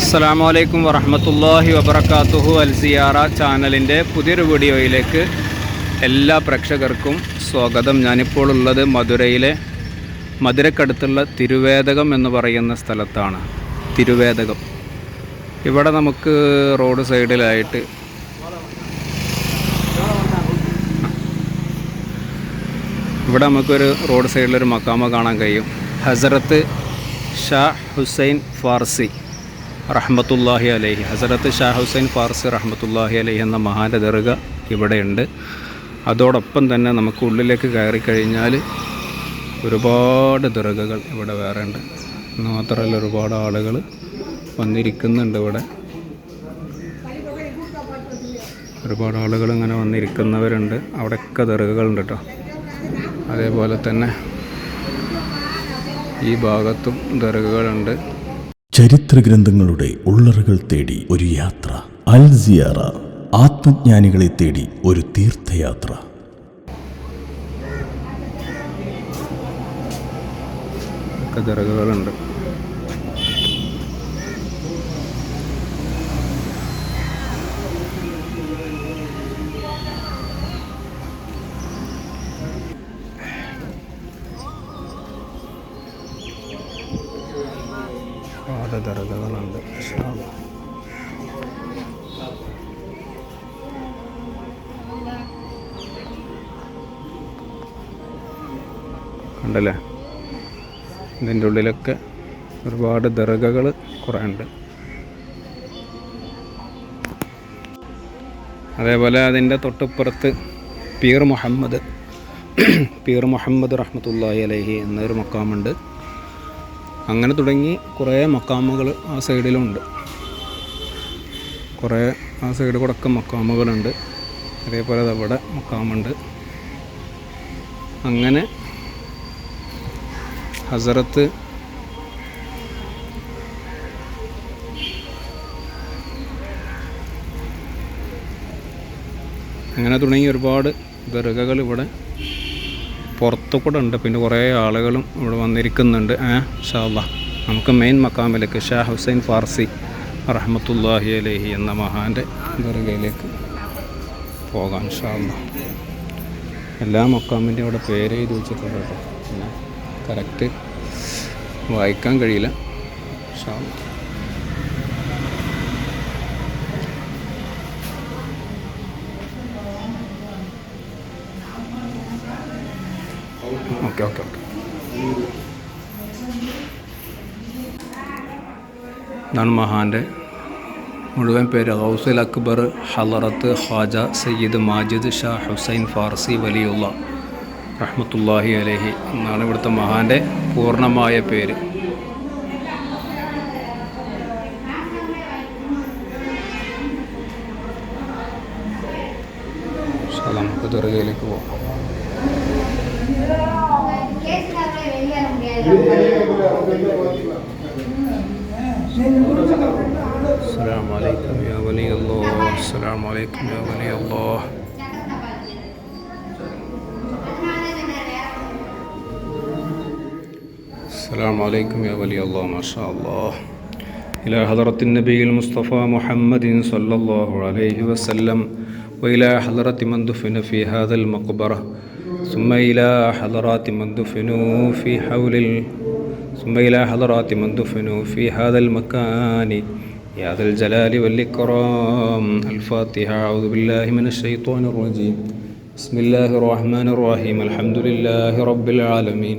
അസ്സാം വലൈക്കും വറഹമത്തല്ലാഹി വബർക്കാത്തുഹു അൽ സിയാറ ചാനലിന്റെ പുതിയൊരു വീഡിയോയിലേക്ക് എല്ലാ പ്രേക്ഷകർക്കും സ്വാഗതം. ഞാനിപ്പോൾ ഉള്ളത് മധുരയിലെ മധുരക്കടുത്തുള്ള തിരുവേദകം എന്ന് പറയുന്ന സ്ഥലത്താണ്. തിരുവേദകം. ഇവിടെ നമുക്ക് റോഡ് സൈഡിലായിട്ട് ഇവിടെ നമുക്കൊരു റോഡ് സൈഡിലൊരു മക്കാമ കാണാൻ കഴിയും. ഹസരത്ത് ഷാ ഹുസൈൻ ഫാർസി. റഹ്മത്തുല്ലാഹി അലൈഹി. ഹസരത്ത് ഷാ ഹുസൈൻ ഫാർസി റഹ്മത്തുല്ലാഹി അലൈഹി എന്ന മഹാന്റെ ദർഗ ഇവിടെയുണ്ട്. അതോടൊപ്പം തന്നെ നമുക്ക് ഉള്ളിലേക്ക് കയറി കഴിഞ്ഞാൽ ഒരുപാട് ദർഗകൾ ഇവിടെ വേറെ ഉണ്ട്. മാത്രമല്ല ഒരുപാട് ആളുകൾ വന്നിരിക്കുന്നുണ്ട് ഇവിടെ. ഒരുപാട് ആളുകൾ ഇങ്ങനെ വന്നിരിക്കുന്നവരുണ്ട്. അവിടെയൊക്കെ ദർഗകളുണ്ട് കേട്ടോ അതേപോലെ തന്നെ ഈ ഭാഗത്തും ദർഗകളുണ്ട് ചരിത്രഗ്രന്ഥങ്ങളുടെ ഉള്ളറുകൾ തേടി ഒരു യാത്ര. അൽ സിയാറ ആത്മജ്ഞാനികളെ തേടി ഒരു തീർത്ഥയാത്ര. ഒക്കെ കണ്ടല്ലേ ഇതിന്റെ ഉള്ളിലൊക്കെ ഒരുപാട് ദർഗകൾ കുറേ ഉണ്ട്. അതേപോലെ അതിന്റെ തൊട്ടുപ്പുറത്ത് പീർ മുഹമ്മദ് പീർ മുഹമ്മദ് റഹ്മത്തുല്ലാഹി അലഹി എന്നൊരു മക്കാമുണ്ട്. അങ്ങനെ തുടങ്ങി കുറേ മക്കാമുകൾ ആ സൈഡിലുണ്ട്. കുറേ ആ സൈഡ് കൂടെ ഒക്കെ മക്കാമുകളുണ്ട്. അതേപോലെ അവിടെ മക്കാമുണ്ട്. അങ്ങനെ ഹസരത്ത്. അങ്ങനെ തുടങ്ങി ഒരുപാട് ദർഗകൾ ഇവിടെ പുറത്തു കൂടെ ഉണ്ട്. പിന്നെ കുറേ ആളുകളും ഇവിടെ വന്നിരിക്കുന്നുണ്ട്. ഏ ഷാല്ല നമുക്ക് മെയിൻ മക്കാമിലേക്ക് ഷാ ഹുസൈൻ ഫാർസി റഹ്മത്തുല്ലാഹി അലഹി എന്ന മഹാന്റെ ദർഗയിലേക്ക് പോകാം ഷാല്ല എല്ലാ മക്കാമിന്റെ അവിടെ പേര് എഴുതി വെച്ചിട്ടുണ്ട് കേട്ടോ. കറക്റ്റ് വായിക്കാൻ കഴിയില്ല ഷാല്ല ഓക്കെ ഓക്കെ ഓക്കെ ഇതാണ് മഹാൻ്റെ മുഴുവൻ പേര് ഗൗസുൽ അക്ബർ ഹലറത്ത് ഖാജ സയ്യിദ് മാജിദ് ഷാ ഹുസൈൻ ഫാർസി വലിയുള്ള റഹ്മത്തുല്ലാഹി അലഹി എന്നാണ് ഇവിടുത്തെ മഹാന്റെ പൂർണമായ പേര്. നമുക്ക് ചെറുകയിലേക്ക് പോകാം അസ്സാം വലൈക്കും യാ വലിയ അല്ലാഹ് അസ്സാം വലൈക്കും യാ അല്ലാഹ് السلام عليكم يا ولي الله ما شاء الله. إلى حضرة النبي المصطفى محمد صلى الله عليه وسلم وإلى حضرة من دفن في هذا المقبرة ثم إلى حضرات من دفنوا في حول ال... ثم إلى حضرات من دفنوا في هذا المكان يا ذا الجلال والإكرام. الفاتحة أعوذ بالله من الشيطان الرجيم. بسم الله الرحمن الرحيم الحمد لله رب العالمين.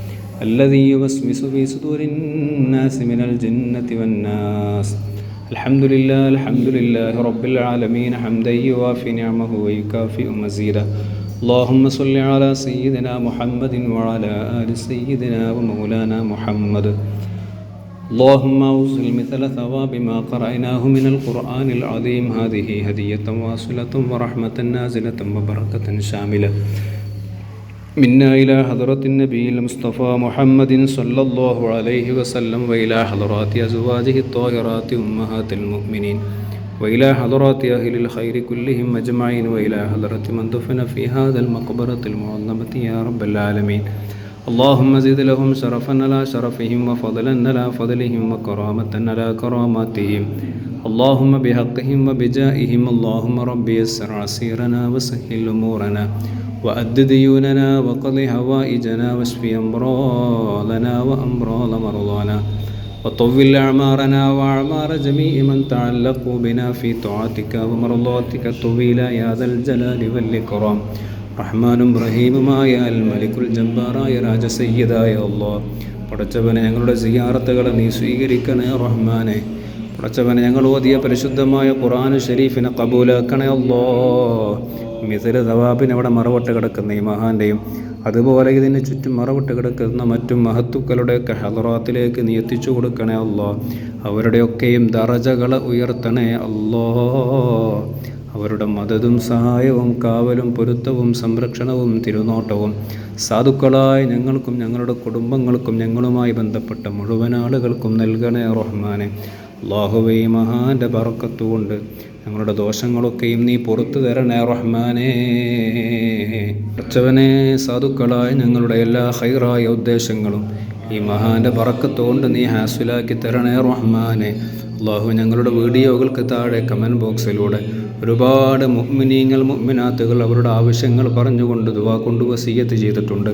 الذي يوسوس في صدور الناس من الجنة والناس الحمد لله الحمد لله رب العالمين حمدا يوافي نعمه ويكافئ مزيدا اللهم صل على سيدنا محمد وعلى آل سيدنا ومولانا محمد اللهم أوصل مثل ثواب ما قرأناه من القرآن العظيم هذه هدية واصلة ورحمة نازلة وبركة شاملة منا إلى حضرة النبي المصطفى محمد صلى الله عليه وسلم وإلى حضرات أزواجه الطاهرات أمهات المؤمنين وإلى حضرات أهل الخير كلهم أجمعين وإلى حضرة من دفن في هذا المقبرة المعظمة يا رب العالمين اللهم زد لهم شرفا على شرفهم وفضلا على فضلهم وكرامة على كراماتهم اللهم بحقهم وبجائهم اللهم رب يسر عسيرنا وسهل أمورنا وأد ديوننا وقض هوائجنا واشف أمراضنا وأمراض مرضانا وطول أعمارنا وأعمار جميع من تعلقوا بنا في طاعتك ومرضاتك طويلا يا ذا الجلال والإكرام. റഹ്മാനും റഹീമുമായ അൽ മലിക്കുൽ ജബ്ബാറായ രാജസയ്യദായ അള്ളാ. പടച്ചവനെ ഞങ്ങളുടെ സിയാറത്തുകളെ നീ സ്വീകരിക്കണേ റഹ്മാനെ. പടച്ചവനെ ഞങ്ങൾ ഓതിയ പരിശുദ്ധമായ ഖുറാൻ ഷരീഫിനെ കബൂലാക്കണേ അല്ലോ മിഥില തവാബിന് അവിടെ മറവട്ട് കിടക്കുന്ന ഈ മഹാന്റെയും അതുപോലെ ഇതിന് ചുറ്റും മറവിട്ട് കിടക്കുന്ന മറ്റും മഹത്തുക്കളുടെയൊക്കെ ഹലറാത്തിലേക്ക് നീ എത്തിച്ചു കൊടുക്കണേ അല്ലോ അവരുടെയൊക്കെയും ദറജകളെ ഉയർത്തണേ അല്ലോ അവരുടെ മദതും സഹായവും കാവലും പൊരുത്തവും സംരക്ഷണവും തിരുനോട്ടവും സാധുക്കളായ ഞങ്ങൾക്കും ഞങ്ങളുടെ കുടുംബങ്ങൾക്കും ഞങ്ങളുമായി ബന്ധപ്പെട്ട മുഴുവൻ ആളുകൾക്കും നൽകണേ റഹ്മാനെ. അള്ളാഹുവേ മഹാന്റെ പറക്കത്തുകൊണ്ട് ഞങ്ങളുടെ ദോഷങ്ങളൊക്കെയും നീ പുറത്തു തരണേ റഹ്മാനേ. അച്ചവനെ സാധുക്കളായ ഞങ്ങളുടെ എല്ലാ ഹൈറായ ഉദ്ദേശങ്ങളും ഈ മഹാന്റെ പറക്കത്തുകൊണ്ട് നീ ഹാസിലാക്കി തരണേ റഹ്മാനെ. അള്ളാഹു ഞങ്ങളുടെ വീഡിയോകൾക്ക് താഴെ കമന്റ് ബോക്സിലൂടെ ഒരുപാട് മുഗ്മിനീങ്ങൾ മുഗ്മിനാത്തുകൾ അവരുടെ ആവശ്യങ്ങൾ പറഞ്ഞുകൊണ്ട് ദുവാ കൊണ്ട് വസീയത്ത് ചെയ്തിട്ടുണ്ട്.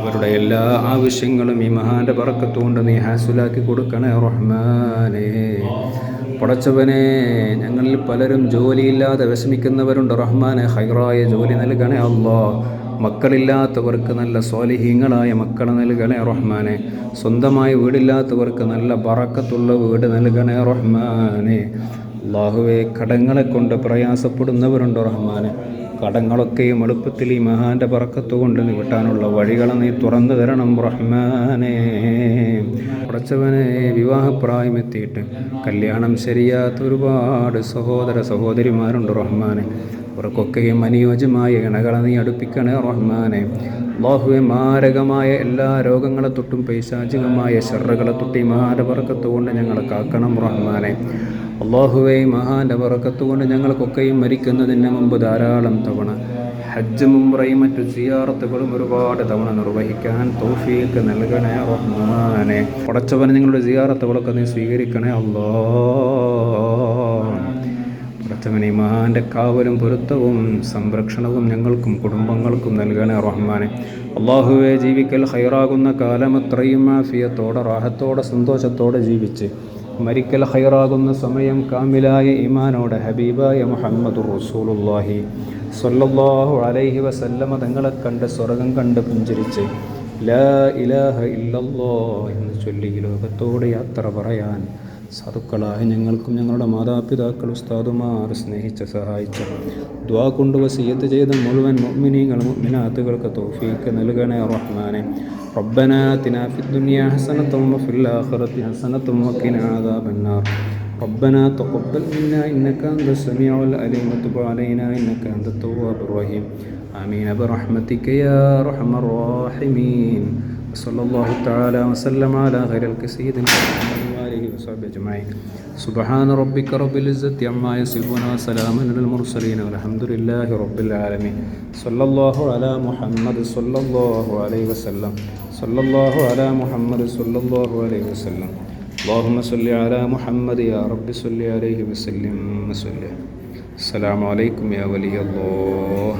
അവരുടെ എല്ലാ ആവശ്യങ്ങളും ഈ മഹാന്റെ പറക്കത്തുകൊണ്ട് നീ ഹാസുലാക്കി കൊടുക്കണേ റഹ്മാനേ. പടച്ചവനെ ഞങ്ങളിൽ പലരും ജോലിയില്ലാതെ വിഷമിക്കുന്നവരുണ്ട് റഹ്മാനെ ഹൈറായ ജോലി നൽകണേ അല്ലോ മക്കളില്ലാത്തവർക്ക് നല്ല സ്വാലിഹീങ്ങളായ മക്കളെ നൽകണേ റഹ്മാനെ. സ്വന്തമായി വീടില്ലാത്തവർക്ക് നല്ല പറക്കത്തുള്ള വീട് നൽകണേ റഹ്മാനെ. അള്ളാഹുവെ കടങ്ങളെ കൊണ്ട് പ്രയാസപ്പെടുന്നവരുണ്ട് റഹ്മാനെ? കടങ്ങളൊക്കെയും എളുപ്പത്തിൽ ഈ മഹാന്റെ പറക്കത്ത് കൊണ്ട് കിട്ടാനുള്ള വഴികളെ നീ തുറന്നു തരണം റഹ്മാനെ. പടച്ചവനെ വിവാഹപ്രായം എത്തിയിട്ട് കല്യാണം ശരിയാത്ത ഒരുപാട് സഹോദര സഹോദരിമാരുണ്ട് റഹ്മാനെ. അവർക്കൊക്കെയും അനുയോജ്യമായ ഇണകളെ നീ അടുപ്പിക്കണേ റഹ്മാനെ. അള്ളാഹുവെ മാരകമായ എല്ലാ രോഗങ്ങളെ തൊട്ടും പൈശാചികമായ ഷെറുകളെ തൊട്ടും ഈ മഹാന്റെ പറക്കത്ത് കൊണ്ട് ഞങ്ങളെ കാക്കണം റഹ്മാനെ. അള്ളാഹുവെ മഹാന്റെ വറക്കത്തുകൊണ്ട് ഞങ്ങൾക്കൊക്കെയും മരിക്കുന്നതിന് മുമ്പ് ധാരാളം തവണ ഹജ്ജ് മുംറയും മറ്റു സിയാറത്തുകളും ഒരുപാട് തവണ നിർവഹിക്കാൻ തൗഫീക്ക് നൽകണേ റഹ്മാനെ. ഉടച്ചവന് നിങ്ങളുടെ സിയാറത്തുകളൊക്കെ നീ സ്വീകരിക്കണേ അല്ലോ. പടച്ചവനെ മഹാന്റെ കാവലും പൊരുത്തവും സംരക്ഷണവും ഞങ്ങൾക്കും കുടുംബങ്ങൾക്കും നൽകണേ റഹ്മാനെ. അള്ളാഹുവെ ജീവിക്കൽ ഹൈറാകുന്ന കാലം അത്രയും മാഫിയത്തോടെ റാഹത്തോടെ സന്തോഷത്തോടെ ജീവിച്ച് മരിക്കൽ ഹൈറാകുന്ന സമയം കാമിലായ ഇമാനോട് ഹബീബായ മുഹമ്മദ് റസൂലുല്ലാഹി സൊല്ലാഹു അലൈഹി വസല്ലമ തങ്ങളെ കണ്ട് സ്വർഗം കണ്ട് പുഞ്ചിരിച്ച് ലാ ഇലാഹ ഇല്ലല്ലോ എന്ന് ചൊല്ലി ലോകത്തോട് യാത്ര പറയാൻ സാധുക്കളായ ഞങ്ങൾക്കും ഞങ്ങളുടെ മാതാപിതാക്കൾ ഉസ്താദുമാർ സ്നേഹിച്ച് സഹായിച്ച ദ്വാ കൊണ്ട് വസീയത്ത് ചെയ്ത മുഴുവൻ മുഅ്മിനീങ്ങൾ മുഅ്മിനാത്തുകൾക്ക് തോഫീക്ക് നൽകണേ റഹ്മാനെ. ربنا آتنا في الدنيا حسنة وفي الآخرة حسنة وقنا عذاب النار. ربنا تقبل منا إنك أنت السميع العليم وتب علينا إنك أنت التواب الرحيم. آمين. برحمتك يا أرحم الراحمين. وصلى الله تعالى وسلم على خير الكسيد وآله وصحبه أجمعين سبحان ربك رب العزة عما يصفون وسلام على المرسلين والحمد لله رب العالمين صلى الله على محمد صلى الله عليه وسلم صلى الله على محمد صلى الله عليه وسلم اللهم صل على محمد يا رب صل عليه وسلم وسلم السلام عليكم يا ولي الله